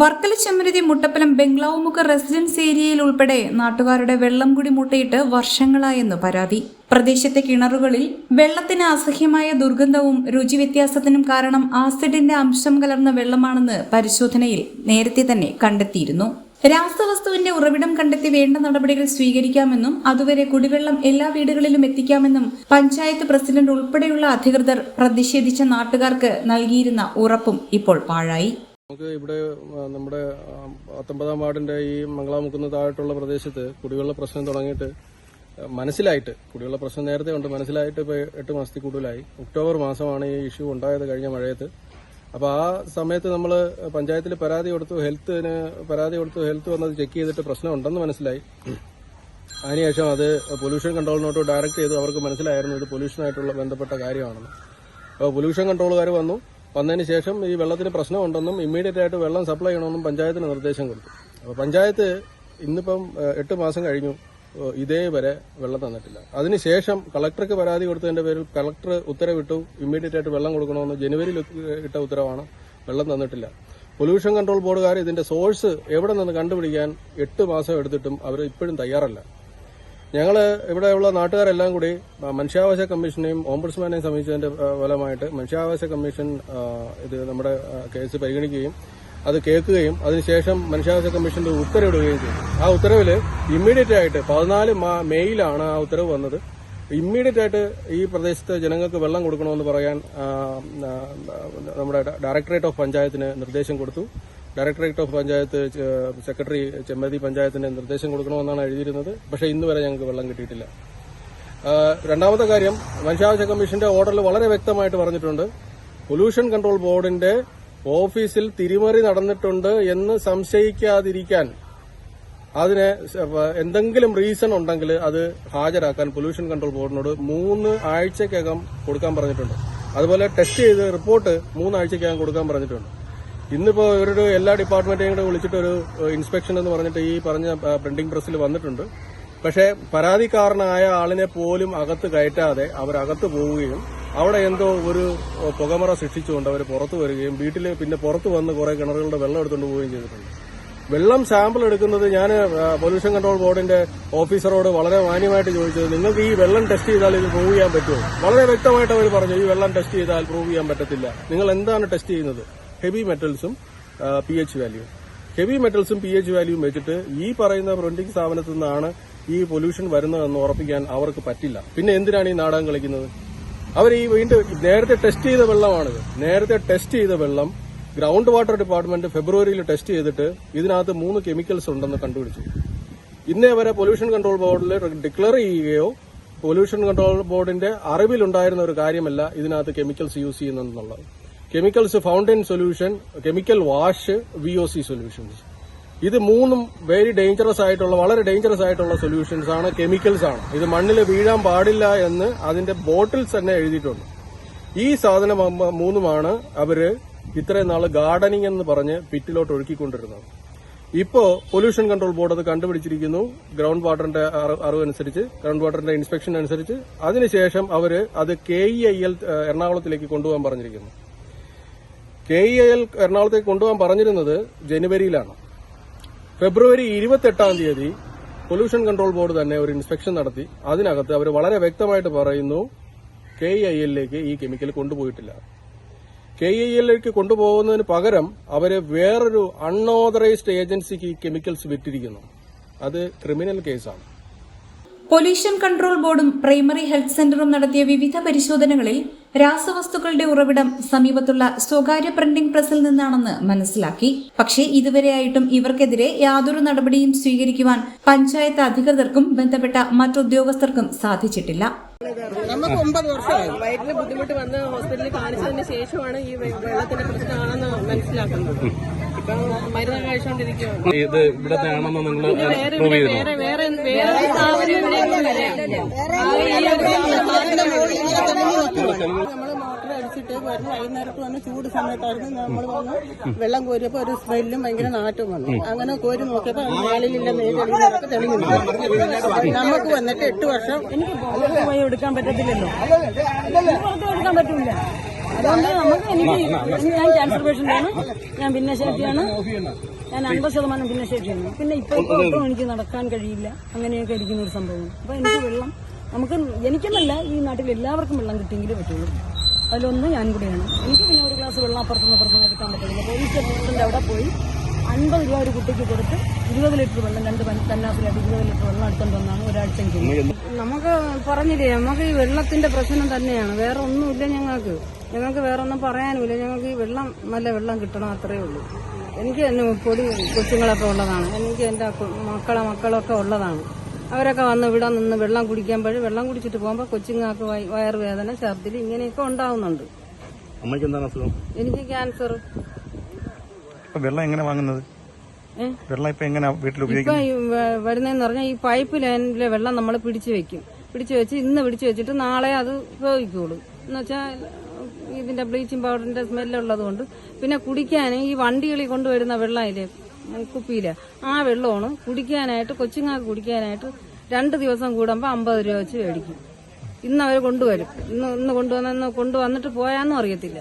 വർക്കല ചെമ്മരുതി മുട്ടപ്പലം ബംഗ്ലാവുമുഖ റെസിഡൻസ് ഏരിയയിൽ ഉൾപ്പെടെ നാട്ടുകാരുടെ വെള്ളം കുടി മുട്ടയിട്ട് വർഷങ്ങളായെന്ന് പരാതി. പ്രദേശത്തെ കിണറുകളിൽ വെള്ളത്തിന് അസഹ്യമായ ദുർഗന്ധവും രുചി വ്യത്യാസത്തിനും കാരണം ആസിഡിന്റെ അംശം കലർന്ന വെള്ളമാണെന്ന് പരിശോധനയിൽ നേരത്തെ തന്നെ കണ്ടെത്തിയിരുന്നു. രാസവസ്തുവിന്റെ ഉറവിടം കണ്ടെത്തി വേണ്ട നടപടികൾ സ്വീകരിക്കാമെന്നും അതുവരെ കുടിവെള്ളം എല്ലാ വീടുകളിലും എത്തിക്കാമെന്നും പഞ്ചായത്ത് പ്രസിഡന്റ് ഉൾപ്പെടെയുള്ള അധികൃതർ പ്രതിഷേധിച്ച നാട്ടുകാർക്ക് നൽകിയിരുന്ന ഉറപ്പും ഇപ്പോൾ പാഴായി. നമുക്ക് ഇവിടെ നമ്മുടെ പത്തൊമ്പതാം വാർഡിന്റെ ഈ മംഗളാമുക്കുന്ന താഴെട്ടുള്ള പ്രദേശത്ത് കുടിവെള്ള പ്രശ്നം തുടങ്ങിയിട്ട് മനസ്സിലായിട്ട് കുടിവെള്ള പ്രശ്നം നേരത്തെ ഉണ്ട് മനസ്സിലായിട്ട് ഇപ്പോൾ എട്ട് മാസത്തിൽ കൂടുതലായി. ഒക്ടോബർ മാസമാണ് ഈ ഇഷ്യൂ ഉണ്ടായത് കഴിഞ്ഞ മഴയത്ത്. അപ്പോൾ ആ സമയത്ത് നമ്മൾ പഞ്ചായത്തിൽ പരാതി കൊടുത്തു ഹെൽത്തിന് പരാതി കൊടുത്തു ഹെൽത്ത് വന്നത് ചെക്ക് ചെയ്തിട്ട് പ്രശ്നം ഉണ്ടെന്ന് മനസ്സിലായി. അതിനുശേഷം അത് പൊല്യൂഷൻ കൺട്രോളിനോട്ട് ഡയറക്റ്റ് ചെയ്തു അവർക്ക് മനസ്സിലായിരുന്നു ഇത് പൊല്യൂഷനായിട്ടുള്ള ബന്ധപ്പെട്ട കാര്യമാണെന്ന്. അപ്പോൾ പൊല്യൂഷൻ കൺട്രോളുകാർ വന്നു. വന്നതിന് ശേഷം ഈ വെള്ളത്തിന് പ്രശ്നമുണ്ടെന്നും ഇമ്മീഡിയറ്റ് ആയിട്ട് വെള്ളം സപ്ലൈ ചെയ്യണമെന്നും പഞ്ചായത്തിന് നിർദ്ദേശം കൊടുത്തു. അപ്പോൾ പഞ്ചായത്ത് ഇന്നിപ്പം എട്ട് മാസം കഴിഞ്ഞു ഇതേവരെ വെള്ളം തന്നിട്ടില്ല. അതിനുശേഷം കളക്ടർക്ക് പരാതി കൊടുത്തതിന്റെ പേരിൽ കളക്ടർ ഉത്തരവിട്ടു ഇമ്മീഡിയറ്റ് ആയിട്ട് വെള്ളം കൊടുക്കണമെന്ന്. ജനുവരിയിൽ ഇട്ട ഉത്തരവാണ് വെള്ളം തന്നിട്ടില്ല. പൊല്യൂഷൻ കൺട്രോൾ ബോർഡുകാർ ഇതിന്റെ സോഴ്സ് എവിടെ നിന്ന് കണ്ടുപിടിക്കാൻ എട്ട് മാസം എടുത്തിട്ടും അവർ ഇപ്പോഴും തയ്യാറല്ല. ഞങ്ങൾ ഇവിടെയുള്ള നാട്ടുകാരെല്ലാം കൂടി മനുഷ്യാവകാശ കമ്മീഷനെയും ഓംബുഡ്സ്മാനെയും സമീപിച്ചതിന്റെ ഫലമായിട്ട് മനുഷ്യാവകാശ കമ്മീഷൻ ഇത് നമ്മുടെ കേസ് പരിഗണിക്കുകയും അത് കേൾക്കുകയും അതിനുശേഷം മനുഷ്യാവകാശ കമ്മീഷന്റെ ഉത്തരവിടുകയും ചെയ്തു. ആ ഉത്തരവിൽ ഇമ്മീഡിയറ്റ് ആയിട്ട് പതിനാല് മെയ്യിലാണ് ആ ഉത്തരവ് വന്നത്. ഇമ്മീഡിയറ്റ് ആയിട്ട് ഈ പ്രദേശത്തെ ജനങ്ങൾക്ക് വെള്ളം കൊടുക്കണമെന്ന് പറയാൻ നമ്മുടെ ഡയറക്ടറേറ്റ് ഓഫ് പഞ്ചായത്തിന് നിർദ്ദേശം കൊടുത്തു. ഡയറക്ടറേറ്റ് ഓഫ് പഞ്ചായത്ത് സെക്രട്ടറി ചെമ്മതി പഞ്ചായത്തിന് നിർദ്ദേശം കൊടുക്കണമെന്നാണ് എഴുതിയിരുന്നത്. പക്ഷേ ഇന്ന് വരെ ഞങ്ങൾക്ക് വെള്ളം കിട്ടിയിട്ടില്ല. രണ്ടാമത്തെ കാര്യം മനുഷ്യാവകാശ കമ്മീഷന്റെ ഓർഡറിൽ വളരെ വ്യക്തമായിട്ട് പറഞ്ഞിട്ടുണ്ട്. പൊല്യൂഷൻ കൺട്രോൾ ബോർഡിന്റെ ഓഫീസിൽ തിരിമറി നടന്നിട്ടുണ്ട് എന്ന് സംശയിക്കാതിരിക്കാൻ അതിന് എന്തെങ്കിലും റീസൺ ഉണ്ടെങ്കിൽ അത് ഹാജരാക്കാൻ പൊല്യൂഷൻ കൺട്രോൾ ബോർഡിനോട് മൂന്ന് ആഴ്ചക്കകം കൊടുക്കാൻ പറഞ്ഞിട്ടുണ്ട്. അതുപോലെ ടെസ്റ്റ് ചെയ്ത് റിപ്പോർട്ട് മൂന്നാഴ്ചക്കകം കൊടുക്കാൻ പറഞ്ഞിട്ടുണ്ട്. ഇന്നിപ്പോ ഇവരുടെ എല്ലാ ഡിപ്പാർട്ട്മെന്റേയും കൂടെ വിളിച്ചിട്ട് ഒരു ഇൻസ്പെക്ഷൻ എന്ന് പറഞ്ഞിട്ട് ഈ പറഞ്ഞ പ്രിന്റിംഗ് പ്രസ്സിൽ വന്നിട്ടുണ്ട്. പക്ഷേ പരാതിക്കാരനായ ആളിനെ പോലും അകത്ത് കയറ്റാതെ അവരകത്ത് പോവുകയും അവിടെ എന്തോ ഒരു പുകമറ സൃഷ്ടിച്ചുകൊണ്ട് അവർ പുറത്തു വരികയും വീട്ടിൽ പിന്നെ പുറത്തു വന്ന് കുറെ കിണറുകളുടെ വെള്ളം എടുത്തുകൊണ്ട് പോവുകയും ചെയ്തിട്ടുണ്ട്. വെള്ളം സാമ്പിൾ എടുക്കുന്നത് ഞാൻ പൊല്യൂഷൻ കൺട്രോൾ ബോർഡിന്റെ ഓഫീസറോട് വളരെ മാന്യമായിട്ട് ചോദിച്ചത് നിങ്ങൾക്ക് ഈ വെള്ളം ടെസ്റ്റ് ചെയ്താൽ ഇത് പ്രൂവ് ചെയ്യാൻ പറ്റുമോ? വളരെ വ്യക്തമായിട്ട് അവർ പറഞ്ഞു ഈ വെള്ളം ടെസ്റ്റ് ചെയ്താൽ പ്രൂവ് ചെയ്യാൻ പറ്റത്തില്ല. നിങ്ങൾ എന്താണ് ടെസ്റ്റ് ചെയ്യുന്നത്? ഹെവി മെറ്റൽസും പി എച്ച് വാല്യൂ ഹെവി മെറ്റൽസും പി എച്ച് വാല്യൂവും വെച്ചിട്ട് ഈ പറയുന്ന പ്രിന്റിംഗ് സ്ഥാപനത്തിൽ നിന്നാണ് ഈ പൊല്യൂഷൻ വരുന്നതെന്ന് ഉറപ്പിക്കാൻ അവർക്ക് പറ്റില്ല. പിന്നെ എന്തിനാണ് ഈ നാടകം കളിക്കുന്നത്? അവർ ഈ വീണ്ടും നേരത്തെ ടെസ്റ്റ് ചെയ്ത വെള്ളമാണിത്. നേരത്തെ ടെസ്റ്റ് ചെയ്ത വെള്ളം ഗ്രൗണ്ട് വാട്ടർ ഡിപ്പാർട്ട്മെന്റ് ഫെബ്രുവരിയിൽ ടെസ്റ്റ് ചെയ്തിട്ട് ഇതിനകത്ത് മൂന്ന് കെമിക്കൽസ് ഉണ്ടെന്ന് കണ്ടുപിടിച്ചു. ഇന്നേ വരെ പൊല്യൂഷൻ കൺട്രോൾ ബോർഡിൽ ഡിക്ലെയർ ചെയ്യുകയോ പൊല്യൂഷൻ കൺട്രോൾ ബോർഡിന്റെ അറിവിലുണ്ടായിരുന്ന ഒരു കാര്യമല്ല ഇതിനകത്ത് chemicals use ചെയ്യുന്നതെന്നുള്ളത്. Chemicals fountain solution chemical wash V O C solutions ഇത് മൂന്നും വെരി ഡേഞ്ചറസ് ആയിട്ടുള്ള വളരെ ഡേഞ്ചറസ് ആയിട്ടുള്ള സൊല്യൂഷൻസ് ആണ് കെമിക്കൽസ് ആണ്. ഇത് മണ്ണിൽ വീഴാൻ പാടില്ല എന്ന് അതിന്റെ ബോട്ടിൽസ് തന്നെ എഴുതിയിട്ടുണ്ട്. ഈ സാധനം മൂന്നുമാണ് അവർ ഇത്രയും നാൾ ഗാർഡനിങ് എന്ന് പറഞ്ഞ് പിറ്റിലോട്ട് ഒഴുക്കിക്കൊണ്ടിരുന്നത്. ഇപ്പോ പൊല്യൂഷൻ കൺട്രോൾ ബോർഡ് അത് കണ്ടുപിടിച്ചിരിക്കുന്നു. ഗ്രൗണ്ട് വാട്ടറിന്റെ അറിവ് അനുസരിച്ച് ഗ്രൗണ്ട് വാട്ടറിന്റെ ഇൻസ്പെക്ഷൻ അനുസരിച്ച്. അതിനുശേഷം അവർ അത് കെ ഇ എൽ എറണാകുളത്തിലേക്ക് കൊണ്ടുപോകാൻ പറഞ്ഞിരിക്കുന്നു. കെ ഇ എൽ എറണാകുളത്തേക്ക് കൊണ്ടുപോകാൻ പറഞ്ഞിരുന്നത് ജനുവരിയിലാണ്. ഫെബ്രുവരി ഇരുപത്തെട്ടാം തീയതി പൊല്യൂഷൻ കൺട്രോൾ ബോർഡ് തന്നെ ഒരു ഇൻസ്പെക്ഷൻ നടത്തി. അതിനകത്ത് അവർ വളരെ വ്യക്തമായിട്ട് പറയുന്നു കെ ഐ എല്ലിലേക്ക് ഈ കെമിക്കൽ കൊണ്ടുപോയിട്ടില്ല. കെ ഐ എല്ലിലേക്ക് കൊണ്ടുപോകുന്നതിന് പകരം അവർ വേറൊരു അൺഓതറൈസ്ഡ് ഏജൻസിക്ക് ഈ കെമിക്കൽസ് വിറ്റിരിക്കുന്നു. അത് ക്രിമിനൽ കേസാണ്. പൊല്യൂഷൻ കൺട്രോൾ ബോർഡും പ്രൈമറി ഹെൽത്ത് സെന്ററും നടത്തിയ വിവിധ പരിശോധനകളിൽ രാസവസ്തുക്കളുടെ ഉറവിടം സമീപത്തുള്ള സ്വകാര്യ പ്രിന്റിംഗ് പ്രസിൽ നിന്നാണെന്ന് മനസ്സിലാക്കി. പക്ഷേ ഇതുവരെയായിട്ടും ഇവർക്കെതിരെ യാതൊരു നടപടിയും സ്വീകരിക്കുവാൻ പഞ്ചായത്ത് അധികൃതർക്കും ബന്ധപ്പെട്ട മറ്റുദ്യോഗസ്ഥർക്കും സാധിച്ചിട്ടില്ല. നമുക്ക് ഒമ്പത് വർഷമായി. വയറ്റിന് ബുദ്ധിമുട്ട് വന്ന് ഹോസ്പിറ്റലിൽ കാണിച്ചതിന് ശേഷമാണ് ഈ വെള്ളത്തിന്റെ പ്രശ്നമാണെന്ന് മനസ്സിലാക്കുന്നത്. ഇപ്പൊ മരുന്ന് കഴിച്ചുകൊണ്ടിരിക്കുകയാണ് ഇത് വേറെ വേറെ വേറെ വേറെ ഒരു സ്ഥാപനം നമ്മൾ മോട്ടർ അടിച്ചിട്ട് വരുന്ന. വൈകുന്നേരത്ത് വന്ന് ചൂട് സമയത്തായിരുന്നു. നമ്മൾ വന്ന് വെള്ളം കോരിയപ്പോ ഒരു സ്മെല്ലും ഭയങ്കര നാട്ടും വന്നു. അങ്ങനെ കോരി നോക്കിയപ്പോ മാലിന്റെ മേളിലില്ല നേരിട്ട് തെളിഞ്ഞു. നമുക്ക് വന്നിട്ട് എട്ട് വർഷം എനിക്ക് പോയി എടുക്കാൻ പറ്റത്തില്ലല്ലോ. എടുക്കാൻ പറ്റില്ല അതുകൊണ്ട് നമുക്ക് എനിക്ക് ഞാൻ ക്യാൻസർ പേഷ്യന്റാണ് ഞാൻ ഭിന്നശേഷിയാണ്. ഞാൻ അൻപത് ശതമാനം ഭിന്നശേഷിയാണ്. പിന്നെ ഇപ്പൊ ഇപ്പൊ എനിക്ക് നടക്കാൻ കഴിയില്ല. അങ്ങനെയൊക്കെ ഇരിക്കുന്ന ഒരു സംഭവം. അപ്പൊ എനിക്ക് വെള്ളം നമുക്ക് എനിക്കെന്നല്ല ഈ നാട്ടിൽ എല്ലാവർക്കും വെള്ളം കിട്ടിയെങ്കിലേ പറ്റുള്ളൂ. അതിലൊന്ന് ഞാൻ കൂടെയാണ് എനിക്ക് പിന്നെ ഒരു ഗ്ലാസ് വെള്ളം അപ്പുറത്തുനിന്ന് അപ്പുറത്തുനിന്ന് എടുക്കാൻ പറ്റില്ല. പോലീസ് സ്റ്റേഷന്റെ അവിടെ പോയി അൻപത് രൂപ ഒരു കുട്ടിക്ക് കൊടുത്ത് ഇരുപത് ലിറ്റർ വെള്ളം രണ്ട് കന്നാസിലായിട്ട് ഇരുപത് ലിറ്റർ വെള്ളം എടുത്തോണ്ട് വന്നാണ് ഒരാഴ്ച നമുക്ക് പറഞ്ഞില്ലേ നമുക്ക് ഈ വെള്ളത്തിന്റെ പ്രശ്നം തന്നെയാണ്. വേറെ ഒന്നുമില്ല ഞങ്ങൾക്ക്. ഞങ്ങൾക്ക് വേറെ ഒന്നും പറയാനുമില്ല. ഞങ്ങൾക്ക് ഈ വെള്ളം നല്ല വെള്ളം കിട്ടണം അത്രേ ഉള്ളൂ. എനിക്ക് തന്നെ പൊടി കൊച്ചുങ്ങളൊക്കെ ഉള്ളതാണ്. എനിക്ക് എന്റെ മക്കളെ മക്കളൊക്കെ ഉള്ളതാണ്. അവരൊക്കെ വന്ന് ഇവിടെ നിന്ന് വെള്ളം കുടിക്കുമ്പോൾ വെള്ളം കുടിച്ചിട്ട് പോകുമ്പോൾ കൊച്ചുങ്ങൾക്ക് വയ- വയറുവേദന ഛർദിൽ ഇങ്ങനെയൊക്കെ ഉണ്ടാവുന്നുണ്ട്. എനിക്ക് ക്യാൻസർ. വെള്ളം എങ്ങനെ വാങ്ങുന്നത്? വെള്ളം ഇപ്പൊ എങ്ങനെ വീട്ടിൽ ഉപയോഗിക്കും വരുന്നതെന്ന് പറഞ്ഞാൽ ഈ പൈപ്പ് ലൈനിലെ വെള്ളം നമ്മൾ പിടിച്ചു വെക്കും. പിടിച്ചു വെച്ച് ഇന്ന് പിടിച്ചു വെച്ചിട്ട് നാളെ അത് ഉപയോഗിക്കുള്ളൂ എന്ന് വെച്ചാൽ ഇതിന്റെ ബ്ലീച്ചിങ് പൗഡറിന്റെ സ്മെല്ലുള്ളത് കൊണ്ട്. പിന്നെ കുടിക്കാൻ ഈ വണ്ടികളിൽ കൊണ്ടുവരുന്ന വെള്ളമില്ലേ കുപ്പിയിൽ. ആ വെള്ളമാണ് കുടിക്കാനായിട്ട് കൊച്ചുങ്ങൾക്ക് കുടിക്കാനായിട്ട് രണ്ട് ദിവസം കൂടുമ്പോൾ അമ്പത് രൂപ വെച്ച് മേടിക്കും. ഇന്ന് അവർ കൊണ്ടുവരും. ഇന്ന് ഇന്ന് കൊണ്ടുവന്ന കൊണ്ടുവന്നിട്ട് പോയാന്നും അറിയത്തില്ല.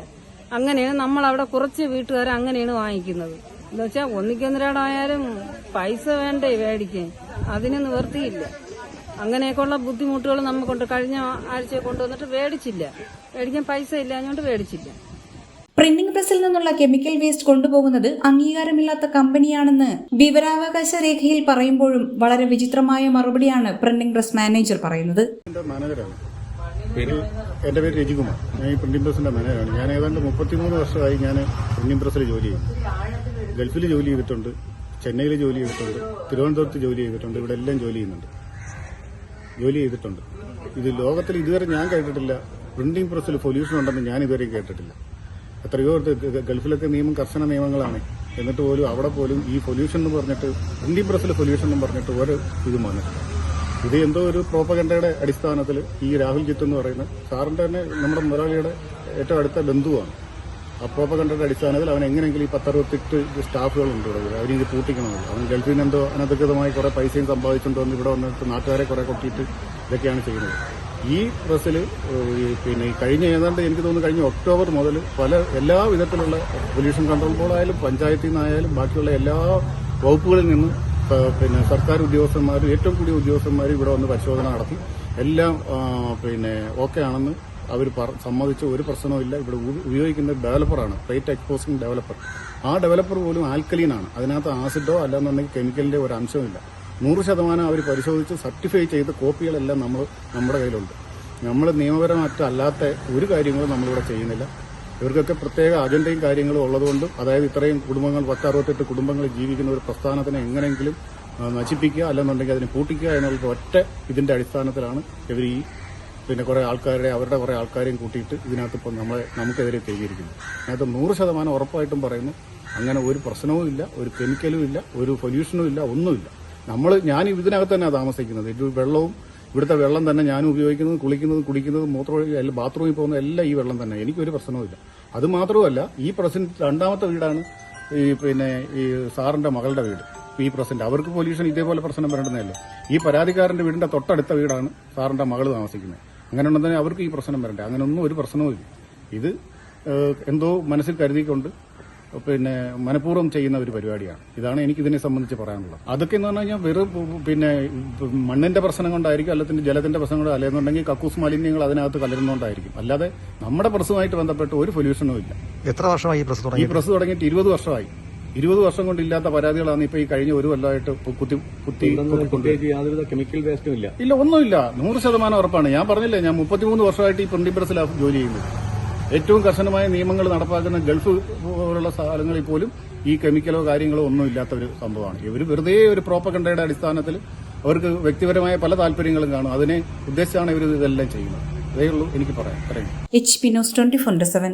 അങ്ങനെയാണ് നമ്മൾ അവിടെ കുറച്ച് വീട്ടുകാർ അങ്ങനെയാണ് വാങ്ങിക്കുന്നത്. എന്ന് വെച്ചാൽ ഒന്നിക്കൊന്നിരാടായാലും പൈസ വേണ്ടേ മേടിക്കാൻ അതിന് നിവർത്തിയില്ല. അങ്ങനെയൊക്കെയുള്ള ബുദ്ധിമുട്ടുകൾ നമുക്കുണ്ട് കഴിഞ്ഞ ആഴ്ച കൊണ്ടുവന്നിട്ട് മേടിച്ചില്ല മേടിക്കാൻ പൈസ ഇല്ല അതുകൊണ്ട് മേടിച്ചില്ല പ്രിന്റിംഗ് പ്രസിൽ നിന്നുള്ള കെമിക്കൽ വേസ്റ്റ് കൊണ്ടുപോകുന്നത് അംഗീകാരമില്ലാത്ത കമ്പനിയാണെന്ന് വിവരാവകാശ രേഖയിൽ പറയുമ്പോഴും വളരെ വിചിത്രമായ മറുപടിയാണ് പ്രിന്റിംഗ് പ്രസ് മാനേജർ പറയുന്നത്. എന്റെ പേര് രജികുമാർ. ഞാൻ ഈ പ്രിന്റിംഗ് പ്രസിന്റെ മാനേജറാണ്. ഞാൻ ഏതാണ്ട് മുപ്പത്തിമൂന്ന് വർഷമായി ഞാൻ പ്രിന്റിംഗ് പ്രസിൽ ജോലി ചെയ്യും ഗൾഫിൽ ജോലി ചെയ്തിട്ടുണ്ട് ചെന്നൈയിൽ ജോലി ചെയ്തിട്ടുണ്ട് തിരുവനന്തപുരത്ത് ജോലി ചെയ്തിട്ടുണ്ട് ഇവിടെ എല്ലാം ജോലി ചെയ്യുന്നുണ്ട്. ജോലി ചെയ്തിട്ടുണ്ട്. ഇത് ലോകത്തിൽ ഇതുവരെ ഞാൻ കേട്ടിട്ടില്ല. പ്രിന്റിംഗ് പ്രസ്സിൽ പൊല്യൂഷൻ ഉണ്ടെന്ന് ഞാൻ ഇതുവരെയും കേട്ടിട്ടില്ല. എത്രയോ ഗൾഫിലൊക്കെ നിയമം കർശന നിയമങ്ങളാണ്. എന്നിട്ട് പോലും അവിടെ പോലും ഈ പൊല്യൂഷൻ എന്ന് പറഞ്ഞിട്ട് പ്രിന്റിംഗ് പ്രസ്സിൽ പൊല്യൂഷൻ എന്ന് പറഞ്ഞിട്ട് ഒരു ഇതും ഇത് എന്തോ ഒരു പ്രോപ്പഗണ്ടയുടെ അടിസ്ഥാനത്തിൽ ഈ രാഹുൽ ജിത്ത് എന്ന് പറയുന്ന സാറിന്റെ തന്നെ നമ്മുടെ മുതലാളിയുടെ ഏറ്റവും അടുത്ത ബന്ധുവാണ്. ആ പ്രോപ്പഗണ്ടയുടെ അടിസ്ഥാനത്തിൽ അവൻ എങ്ങനെയെങ്കിലും ഈ പത്തറുപത്തെട്ട് സ്റ്റാഫുകളുണ്ട് ഇവിടെ. അവർ ഇത് പൂട്ടിക്കണമല്ലോ അവൻ ഗൾഫിൽ നിന്ന് എന്തോ അനധികൃതമായി കുറെ പൈസയും സമ്പാദിച്ചുകൊണ്ട് വന്ന് ഇവിടെ വന്നിട്ട് നാട്ടുകാരെ കുറെ കൊട്ടിയിട്ട് ഇതൊക്കെയാണ് ചെയ്യുന്നത്. ഈ പ്രസ്സിൽ പിന്നെ കഴിഞ്ഞ ഏതാണ്ട് എനിക്ക് തോന്നുന്നു കഴിഞ്ഞ ഒക്ടോബർ മുതൽ പല എല്ലാ വിധത്തിലുള്ള പൊല്യൂഷൻ കൺട്രോൾ ബോർഡായാലും പഞ്ചായത്തിൽ നിന്നായാലും ബാക്കിയുള്ള എല്ലാ വകുപ്പുകളിൽ നിന്നും പിന്നെ സർക്കാർ ഉദ്യോഗസ്ഥന്മാരും ഏറ്റവും കൂടിയ ഉദ്യോഗസ്ഥന്മാരും ഇവിടെ വന്ന് പരിശോധന നടത്തി. എല്ലാം പിന്നെ ഓക്കെ ആണെന്ന് അവർ സമ്മതിച്ച ഒരു പ്രശ്നവുമില്ല ഇവിടെ ഉപയോഗിക്കുന്ന ഡെവലപ്പറാണ് പ്ലേറ്റ് എക്സ്പോസിംഗ് ഡെവലപ്പർ ആ ഡെവലപ്പർ പോലും ആൽക്കലീനാണ് അതിനകത്ത് ആസിഡോ അല്ലാന്നുണ്ടെങ്കിൽ കെമിക്കലിന്റെ ഒരു അംശമില്ല നൂറ് ശതമാനം അവർ പരിശോധിച്ച് സർട്ടിഫൈ ചെയ്ത കോപ്പികളെല്ലാം നമ്മൾ നമ്മുടെ കയ്യിലുണ്ട്. നമ്മൾ നിയമപരമായിട്ട് അല്ലാത്ത ഒരു കാര്യങ്ങളും നമ്മളിവിടെ ചെയ്യുന്നില്ല. ഇവർക്കൊക്കെ പ്രത്യേക അജണ്ടയും കാര്യങ്ങളും ഉള്ളതുകൊണ്ട് അതായത് ഇത്രയും കുടുംബങ്ങൾ പത്തറുപത്തെട്ട് കുടുംബങ്ങൾ ജീവിക്കുന്ന ഒരു പ്രസ്ഥാനത്തിനെ എങ്ങനെയെങ്കിലും നശിപ്പിക്കുക അല്ലെന്നുണ്ടെങ്കിൽ അതിനെ പൂട്ടിക്കുക എന്നുള്ള ഒറ്റ ഇതിന്റെ അടിസ്ഥാനത്തിലാണ് ഇവർ ഈ പിന്നെ കുറെ ആൾക്കാരുടെ അവരുടെ കുറെ ആൾക്കാരെയും കൂട്ടിയിട്ട് ഇതിനകത്ത് ഇപ്പം നമ്മളെ നമുക്കെതിരെ തിരിയിരിക്കുന്നു അതിനകത്ത് നൂറ് ശതമാനം ഉറപ്പായിട്ടും പറയുന്നു അങ്ങനെ ഒരു പ്രശ്നവും ഇല്ല ഒരു കെമിക്കലും ഇല്ല ഒരു പൊല്യൂഷനും ഇല്ല ഒന്നുമില്ല. നമ്മൾ ഞാൻ ഇതിനകത്ത് തന്നെ താമസിക്കുന്നത്. ഇത് വെള്ളവും ഇവിടുത്തെ വെള്ളം തന്നെ ഞാൻ ഉപയോഗിക്കുന്നത് കുളിക്കുന്നത് കുടിക്കുന്നത് മൂത്ര ബാത്റൂമിൽ പോകുന്ന എല്ലാം ഈ വെള്ളം തന്നെ. എനിക്കൊരു പ്രശ്നവുമില്ല അത് മാത്രമല്ല ഈ പ്രസന്റ് രണ്ടാമത്തെ വീടാണ് ഈ പിന്നെ ഈ സാറിന്റെ മകളുടെ വീട്. ഈ പ്രസന്റ് അവർക്ക് പൊല്യൂഷൻ ഇതേപോലെ പ്രശ്നം വരേണ്ടതല്ലേ ഈ പരാതിക്കാരന്റെ വീടിന്റെ തൊട്ടടുത്ത വീടാണ് സാറിന്റെ മകൾ താമസിക്കുന്നത്. അങ്ങനെ ഉണ്ടെങ്കിൽ അവർക്ക് ഈ പ്രശ്നം വരണ്ടേ? അങ്ങനെയൊന്നും ഒരു പ്രശ്നവുമില്ല ഇത് എന്തോ മനസ്സിൽ കരുതിക്കൊണ്ട് പിന്നെ മനഃപൂർവം ചെയ്യുന്ന ഒരു പരിപാടിയാണ്. ഇതാണ് എനിക്ക് ഇതിനെ സംബന്ധിച്ച് പറയാനുള്ളത്. അതൊക്കെ എന്ന് പറഞ്ഞു കഴിഞ്ഞാൽ വെറും പിന്നെ മണ്ണിന്റെ പ്രശ്നം കൊണ്ടായിരിക്കും അല്ലെങ്കിൽ ജലത്തിന്റെ പ്രശ്നം കൊണ്ട് അല്ലെന്നുണ്ടെങ്കിൽ കക്കൂസ് മാലിന്യങ്ങൾ അതിനകത്ത് കലരുന്നതുകൊണ്ടായിരിക്കും അല്ലാതെ നമ്മുടെ പ്രശ്നമായിട്ട് ബന്ധപ്പെട്ട് ഒരു പൊല്യൂഷനും ഇല്ല. എത്ര വർഷമായി ഈ പ്രസ് ഈ പ്രശ്നം പ്രസ് തുടങ്ങിയിട്ട് ഇരുപത് വർഷമായി. ഇരുപത് വർഷം കൊണ്ട് ഇല്ലാത്ത പരാതികളാണ് ഇപ്പൊ ഈ കഴിഞ്ഞ ഒരു കൊല്ലമായിട്ട് കുത്തി കുത്തി കുത്തിക്കൊണ്ട് യാതൊരുവിധ കെമിക്കൽ വേസ്റ്റും ഇല്ല. ഇല്ല ഒന്നുമില്ല. നൂറ് ശതമാനം ഉറപ്പാണ്. ഞാൻ പറഞ്ഞില്ലേ ഞാൻ മുപ്പത്തിമൂന്ന് വർഷമായിട്ട് ഈ പ്രിന്റിംഗ് പ്രസിൽ ജോലി ചെയ്യുന്നത്. ഏറ്റവും കർശനമായ നിയമങ്ങൾ നടപ്പാക്കുന്ന ഗൾഫ് പോലുള്ള സ്ഥലങ്ങളിൽ പോലും ഈ കെമിക്കലോ കാര്യങ്ങളോ ഒന്നും ഇല്ലാത്ത ഒരു സംഭവമാണ്. ഇവർ വെറുതെ ഒരു പ്രോപ്പകണ്ടയുടെ അടിസ്ഥാനത്തിൽ അവർക്ക് വ്യക്തിപരമായ പല താല്പര്യങ്ങളും കാണും. അതിനെ ഉദ്ദേശിച്ചാണ് ഇവർ ഇതെല്ലാം ചെയ്യുന്നത്. അതേ ഉള്ളൂ എനിക്ക് പറയാം പറയാം H P news twenty four seven